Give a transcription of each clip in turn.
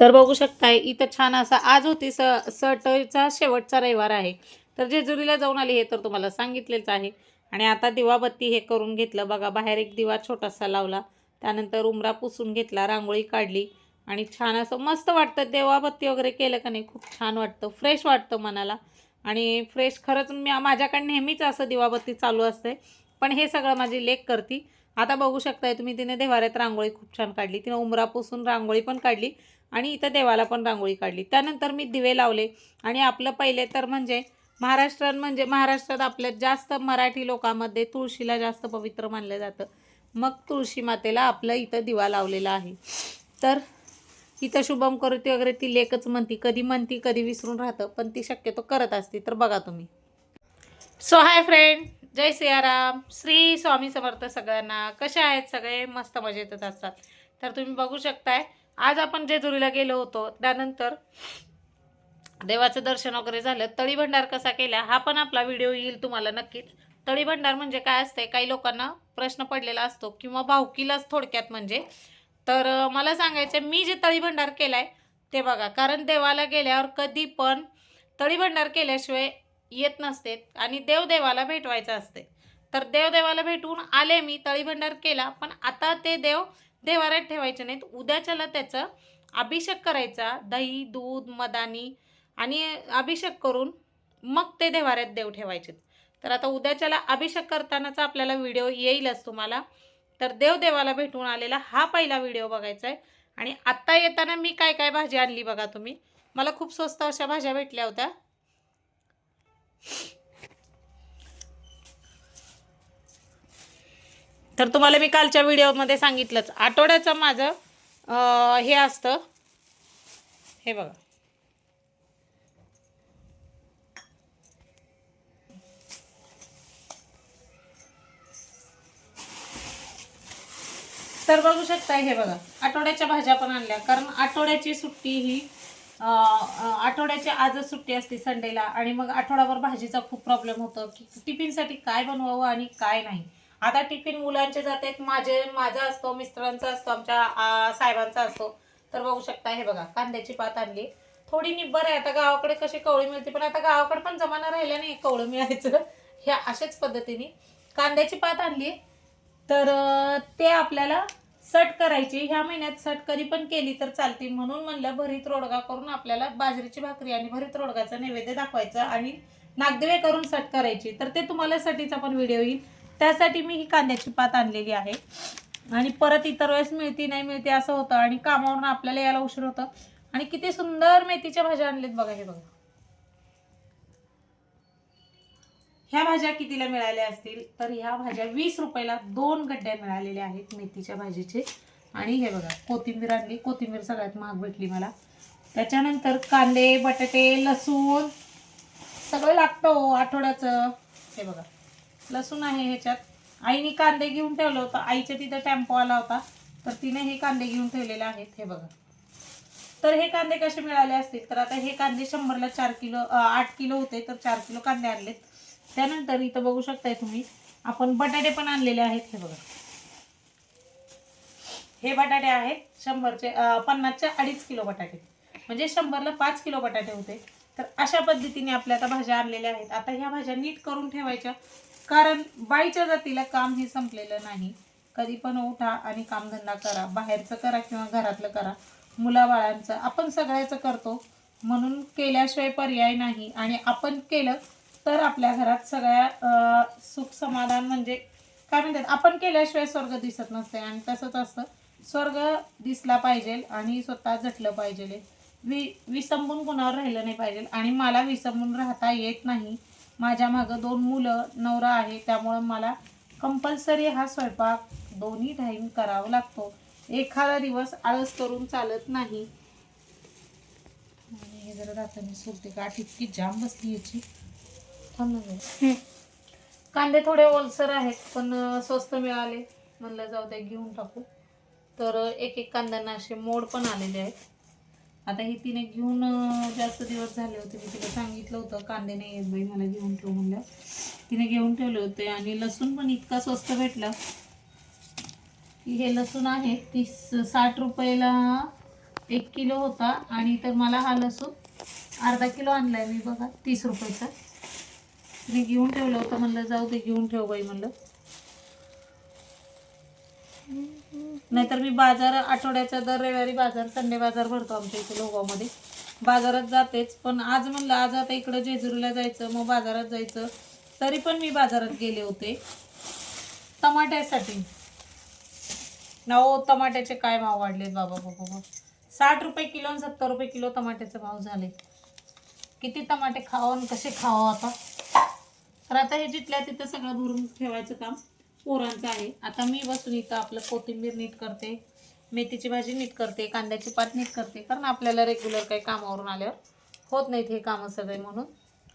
तर बघू शकताय इथं छान असा आज होती स सटचा शेवटचा रविवार आहे. तर जेजुरीला जाऊन आली हे तर तुम्हाला सांगितलेच आहे. आणि आता दिवाबत्ती हे करून घेतलं. बघा बाहेर एक दिवा छोटासा लावला. त्यानंतर उमरा पुसून घेतला रांगोळी काढली. आणि छान असं मस्त वाटतं. देवाबत्ती वगैरे केलं का नाही खूप छान वाटतं. फ्रेश वाटतं मनाला. आणि फ्रेश खरंच मी माझ्याकडे नेहमीच असं दिवाबत्ती चालू असते. पण हे सगळं माझी लेख करती. आता बघू शकताय तुम्ही तिने देवाऱ्यात रांगोळी खूप छान काढली. तिने उमरा पुसून रांगोळी पण काढली. आणि इथं देवाला पण रांगोळी काढली. त्यानंतर मी दिवे लावले. आणि आपलं पहिले तर म्हणजे महाराष्ट्रात म्हणजे महाराष्ट्रात आपल्या जास्त मराठी लोकांमध्ये तुळशीला जास्त पवित्र मानलं जातं. मग तुळशी मातेला आपलं इथं दिवा लावलेला आहे. तर इथं शुभम करुती वगैरे ती लेखच म्हणती. कधी म्हणती कधी विसरून राहतं पण ती शक्यतो करत असती. तर बघा तुम्ही. सो हाय फ्रेंड जय सियाराम. श्री स्वामी समर्थ सगळ्यांना. कसे आहेत सगळे? मस्त मजेतच असतात. तर तुम्ही बघू शकताय आज आपण जेजुरीला गेलो होतो त्यानंतर देवाचं दर्शन वगैरे झालं. तळी भंडार कसा केला हा पण आपला व्हिडिओ येईल तुम्हाला नक्कीच. तळी भंडार म्हणजे काय असते काही लोकांना प्रश्न पडलेला असतो किंवा भावकीलाच थोडक्यात म्हणजे. तर मला सांगायचं मी जे तळी भंडार आहे ते बघा. कारण देवाला गेल्यावर कधी पण तळी भंडार केल्याशिवाय येत नसते आणि देवदेवाला भेटवायचं असते. तर देवदेवाला भेटून आले मी तळी भंडार केला पण आता ते देव देवाऱ्यात ठेवायचे नाहीत. उद्याच्याला त्याचं अभिषेक करायचा. दही दूध मदानी आणि अभिषेक करून मग ते देवाऱ्यात देव ठेवायचे. तर आता उद्याच्याला अभिषेक करतानाचा आपल्याला व्हिडिओ येईलच तुम्हाला. तर देवदेवाला भेटून आलेला हा पहिला व्हिडिओ बघायचा आहे. आणि आत्ता येताना मी काय काय भाजी आणली बघा तुम्ही. मला खूप स्वस्त अशा भाज्या भेटल्या होत्या. तर तुम्हाला मी कालच्या व्हिडिओमध्ये सांगितलंच. आठवड्याचं माझं हे असतं. हे बघा. तर बघू शकता हे बघा. आठवड्याच्या भाज्या पण आणल्या. कारण आठवड्याची सुट्टी ही आठवड्याची आजच सुट्टी असते संडेला. आणि मग आठवडाभर भाजीचा खूप प्रॉब्लेम होतो. की टिफिनसाठी काय बनवावं आणि काय नाही. आता टिफिन मुलांचे जातात माझे माझा असतो मिस्टरांचा असतो आमच्या साहेबांचा असतो. तर बघू शकता हे बघा कांद्याची पात आणली. थोडी निब्बर आहे आता गावाकडे कशी कवळी मिळते पण आता गावाकडे पण जमाना राहिला नाही कवळं मिळायचं. ह्या अशाच पद्धतीने. कांद्याची पात आणली. तर ते आपल्याला सट करायची. ह्या महिन्यात सटकरी पण केली तर चालते म्हणून म्हणलं भरीत रोडगा करून आपल्याला बाजरीची भाकरी आणि भरीत रोडगाचा नैवेद्य दाखवायचा आणि नागदेवे करून सट करायची. तर ते तुम्हाला सटीचा पण व्हिडिओ येईल. त्यासाठी मी ही कांद्याची पात आणलेली आहे. आणि परत इतर वेळेस मिळती नाही मिळते असं होतं. आणि कामावरून आपल्याला यायला उशीर होतं. आणि किती सुंदर मेथीच्या भाज्या आणल्यात बघा हे बघा. ह्या भाज्या कितीला मिळाल्या असतील? तर ह्या भाज्या वीस रुपयाला दोन गड्ड्या मिळालेल्या आहेत मेथीच्या भाजीचे आणि हे बघा कोथिंबीर आणली. कोथिंबीर सगळ्यात महाग भेटली मला. त्याच्यानंतर कांदे बटाटे लसूण सगळं लागतं हो, आठवड्याचं. हे बघा. लसूण आहे ह्याच्यात. आईने कांदे घेऊन ठेवलं होतं. आईच्या तिथं टेम्पो आला होता. तर तिने हे कांदे घेऊन ठेवलेले आहेत हे बघा. तर हे कांदे कसे मिळाले असतील? तर आता हे कांदे शंभरला चार किलो आठ किलो होते तर चार किलो कांदे आणलेत. त्यानंतर इथं बघू शकताय तुम्ही आपण बटाटे पण आणलेले आहेत हे बघा. हे बटाटे आहेत शंभरचे पन्नासचे अडीच किलो बटाटे. म्हणजे शंभरला पाच किलो बटाटे होते. तर अशा पद्धतीने आपल्या आता भाज्या आणलेल्या आहेत. आता ह्या भाज्या नीट करून ठेवायच्या. कारण बाईच्या जातीला काम हे संपलेलं नाही. कधी पण उठा आणि कामधंदा करा. बाहेरचं करा किंवा घरातलं करा. मुलाबाळांचं. आपण सगळ्याचं करतो. म्हणून केल्याशिवाय पर्याय नाही. आणि आपण केलं तर आपल्या घरात सगळ्या सुख समाधान म्हणजे काय म्हणतात? आपण केल्याशिवाय स्वर्ग दिसत नसते. आणि तसंच असतं. स्वर्ग दिसला पाहिजे आणि स्वतः झटलं पाहिजे. वि विसंबून कुणावर राहिलं नाही पाहिजे. आणि मला विसंबून राहता येत नाही. माझ्या मागं दोन मुलं नवरा आहे. त्यामुळं मला कंपल्सरी हा स्वयंपाक दोन्ही टाईम करावा लागतो. एखादा दिवस आळस करून चालत नाही. आणि हे जरा दाताने सुरते गाठ इतकी जाम बसली याची. थांब. कांदे थोडे ओलसर आहेत पण स्वस्त मिळाले. म्हणलं जाऊ द्या घेऊन टाकू. तर एक एक कांद्यांना असे मोड पण आलेले आहेत. आता हे तिने घेऊन जास्त दिवस झाले होते. मी तिला सांगितलं होतं कांदे नाही येत बाई मला घेऊन ठेव म्हणलं. तिने घेऊन ठेवले होते आणि लसूण पण इतका स्वस्त भेटला. की हे लसूण आहे तीस साठ रुपयाला एक किलो होता. आणि तर मला हा लसूण अर्धा किलो आणला आहे मी बघा तीस रुपयाचा. मी घेऊन ठेवलं होतं म्हणलं जाऊ दे घेऊन ठेव बाई म्हणलं. नाहीतर मी बाजार आठवड्याचा दर रविवारी बाजार संडे बाजार भरतो आमच्या इथे लोगावमध्ये बाजारात जातेच पण आज म्हणलं आज आता इकडं जेजुरीला जायचं मग बाजारात जायचं तरी पण मी बाजारात गेले होते. टमाट्यासाठी. नाव हो, टमाट्याचे काय भाव वाढलेत बाबा बाबा बाबा. साठ रुपये किलो आणि सत्तर रुपये किलो टमाट्याचे भाव झाले. किती टमाटे खावं आणि कसे खावं आता? तर आता हे जिथल्या तिथं सगळं भरून ठेवायचं काम. पोरांचं आहे. आता मी बसून इथं आपलं कोथिंबीर नीट करते मेथीची भाजी नीट करते कांद्याची पात नीट करते कारण आपल्याला रेग्युलर काही कामावरून आल्यावर होत नाहीत हे कामं सगळे म्हणून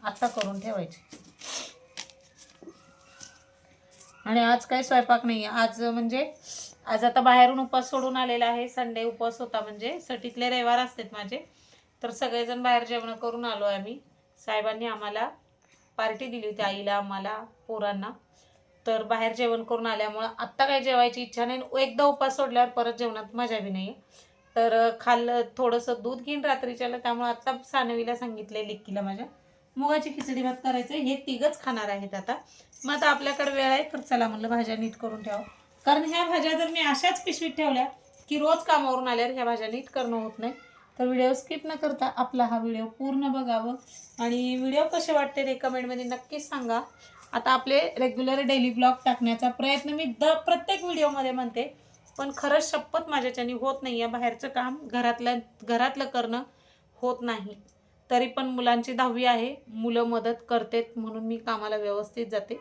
आत्ता करून ठेवायचे. आणि आज काही स्वयंपाक नाही आज म्हणजे आज आता बाहेरून उपवास सोडून आलेला आहे. संडे उपवास होता म्हणजे सटीतले रविवार असतात माझे. तर सगळेजण बाहेर जेवण करून आलो आहे आम्ही. साहेबांनी आम्हाला पार्टी दिली होती आईला आम्हाला पोरांना. तर बाहेर जेवण करून आल्यामुळं आत्ता काही जेवायची इच्छा नाही. एकदा उपास सोडल्यावर परत जेवणात मजा बी नाही. तर खाल्लं थोडंसं दूध घेईन रात्रीच्याला त्यामुळं आत्ता सानवीला सांगितलं लिक्कीला माझ्या. मुगाची खिचडी भात करायचं हे तिघंच खाणार आहेत आता. मग आता आपल्याकडे वेळ आहे तर चला म्हणलं भाज्या नीट करून ठेवा कारण ह्या भाज्या जर मी अशाच पिशवीत ठेवल्या की रोज कामावरून आल्यावर ह्या भाज्या नीट करणं होत नाही. तर व्हिडिओ स्किप न करता आपला हा व्हिडिओ पूर्ण बघावं. आणि व्हिडिओ कसे वाटते ते कमेंटमध्ये नक्कीच सांगा. आता आपले रेग्युलर डेली ब्लॉग टाकण्याचा प्रयत्न मी द प्रत्येक व्हिडिओमध्ये म्हणते. पण खरंच शपथ माझ्याच्यानी होत नाही. आहे बाहेरचं काम घरातलं घरातलं करणं होत नाही. तरी पण मुलांची दहावी आहे. मुलं मदत करतेत म्हणून मी कामाला व्यवस्थित जाते.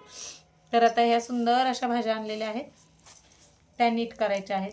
तर आता ह्या सुंदर अशा भाज्या आणलेल्या आहेत. त्या नीट करायच्या आहेत.